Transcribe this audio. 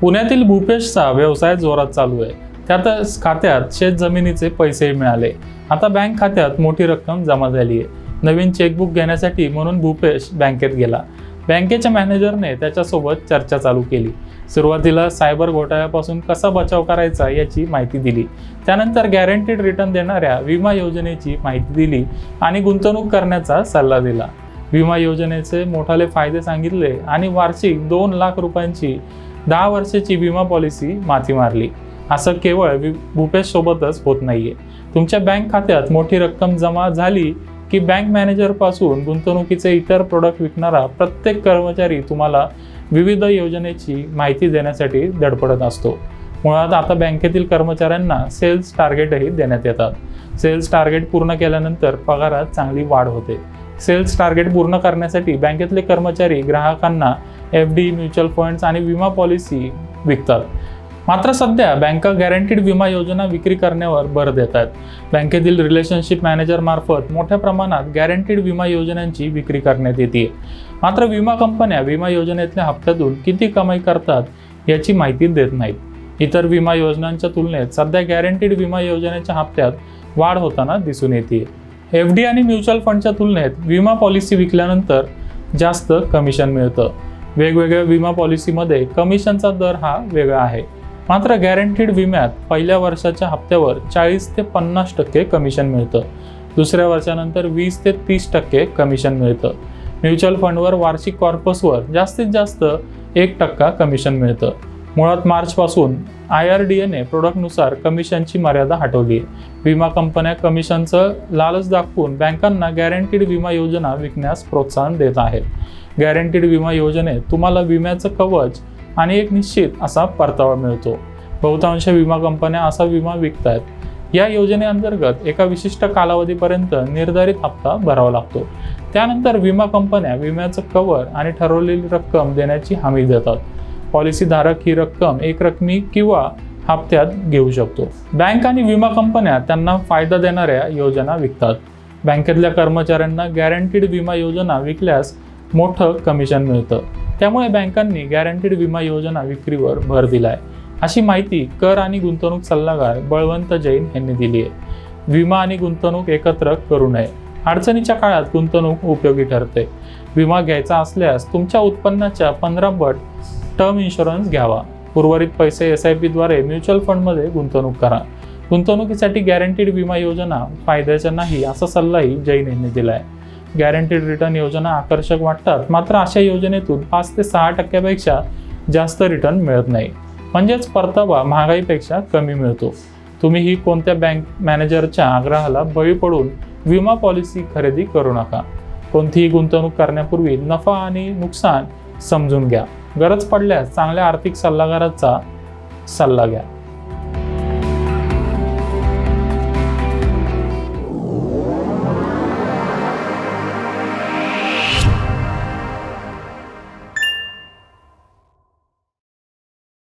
पुण्यातील भूपेशचा व्यवसाय जोरात चालू आहे. त्यातच खात्यात शेत जमिनीचे पैसेही मिळाले. आता बँक खात्यात मोठी रक्कम जमा झाली आहे. नवीन चेकबुक घेण्यासाठी म्हणून भूपेश बँकेत गेला. बँकेच्या मॅनेजरने त्याच्यासोबत चर्चा चालू केली. सुरुवातीला सायबर घोटाळ्यापासून कसा बचाव करायचा याची माहिती दिली. त्यानंतर गॅरंटीड रिटर्न देणाऱ्या विमा योजनेची माहिती दिली आणि गुंतवणूक करण्याचा सल्ला दिला. विमा योजनेचे मोठाले फायदे सांगितले आणि वार्षिक दोन लाख रुपयांची दहा वर्षाची विमा पॉलिसी माती मारली. असं केवळ वि भूपेश सोबतच होत नाहीये. तुमच्या बँक खात्यात मोठी रक्कम जमा झाली की बँक मॅनेजरपासून गुंतवणुकीचे इतर प्रोडक्ट विकणारा प्रत्येक कर्मचारी तुम्हाला विविध योजनेची माहिती देण्यासाठी धडपडत असतो. मुळात आता बँकेतील कर्मचाऱ्यांना सेल्स टार्गेटही देण्यात येतात. सेल्स टार्गेट पूर्ण केल्यानंतर पगारात चांगली वाढ होते. सेल्स टार्गेट पूर्ण करण्यासाठी बँकेतले कर्मचारी ग्राहकांना एफ डी म्युच्युअल फंड्स आणि विमा पॉलिसी विकतात. मात्र सध्या बँका गॅरंटीड विमा योजना विक्री करण्यावर भर देत आहेत. बँकेतील रिलेशनशिप मॅनेजरमार्फत मोठ्या प्रमाणात गॅरंटीड विमा योजनांची विक्री करण्यात येते. मात्र विमा कंपन्या विमा योजनेतल्या हप्त्यातून किती कमाई करतात याची माहिती देत नाहीत. इतर विमा योजनांच्या तुलनेत सध्या गॅरंटीड विमा योजनेच्या हप्त्यात वाढ होताना दिसून येते. एफ डी आणि म्युच्युअल फंडच्या तुलनेत विमा पॉलिसी विकल्यानंतर जास्त कमिशन मिळतं. वेगवेगळ्या विमा पॉलिसीमध्ये कमिशनचा दर हा वेगळा आहे. मात्र गॅरंटीड विम्यात पहिल्या वर्षाच्या हप्त्यावर चाळीस ते पन्नास टक्के कमिशन मिळतं. दुसऱ्या वर्षानंतर वीस ते तीस टक्के कमिशन मिळतं. म्युच्युअल फंडवर वार्षिक कॉर्पसवर जास्तीत जास्त एक टक्का कमिशन मिळतं. मुळात मार्चपासून आय आर डी एने प्रोडक्टनुसार कमिशनची मर्यादा हटवली. आहे विमा कंपन्या कमिशनचं लालच दाखवून बँकांना गॅरंटीड विमा योजना विकण्यास प्रोत्साहन देत आहेत. गॅरंटीड विमा योजनेत तुम्हाला विम्याचं कवच आणि एक निश्चित असा परतावा मिळतो. बहुतांश विमा कंपन्या असा विमा विकतायत. या योजनेअंतर्गत एका विशिष्ट कालावधीपर्यंत निर्धारित हप्ता भरावा लागतो. त्यानंतर विमा कंपन्या विम्याचं कव्हर आणि ठरवलेली रक्कम देण्याची हमी देतात. पॉलिसीधारक ही रक्कम एक रकमी किंवा हप्त्यात घेऊ शकतो. बँक आणि विमा कंपन्या त्यांना फायदा देणाऱ्या योजना विकतात. बँकेतल्या कर्मचाऱ्यांना गॅरंटीड विमा योजना विकल्यास मोठं कमिशन मिळतं. त्यामुळे बँकांनी गॅरंटीड विमा योजना विक्रीवर भर दिलाय. अशी माहिती कर आणि गुंतवणूक सल्लागार बळवंत जैन यांनी दिली आहे. विमा आणि गुंतवणूक एकत्र करू नये. अडचणीच्या काळात गुंतवणूक उपयोगी ठरते. विमा घ्यायचा असल्यास तुमच्या उत्पन्नाच्या पंधरा पट टर्म इन्शुरन्स घ्यावा. उर्वरित पैसे एस आय पीद्वारे म्युच्युअल फंडमध्ये गुंतवणूक करा. गुंतवणुकीसाठी गॅरंटीड विमा योजना फायद्याच्या नाही असा सल्लाही जैन यांनी दिला आहे गॅरंटीड रिटर्न योजना आकर्षक वाटतात. मात्र अशा योजनेतून पाच ते सहा टक्क्यापेक्षा जास्त रिटर्न मिळत नाही. म्हणजेच परतावा महागाईपेक्षा कमी मिळतो. तुम्ही ही कोणत्या बँक मॅनेजरच्या आग्रहाला बळी पडून विमा पॉलिसी खरेदी करू नका. कोणतीही गुंतवणूक करण्यापूर्वी नफा आणि नुकसान समजून घ्या. गरज पडल्यास चांगल्या आर्थिक सल्लागाराचा सल्ला घ्या.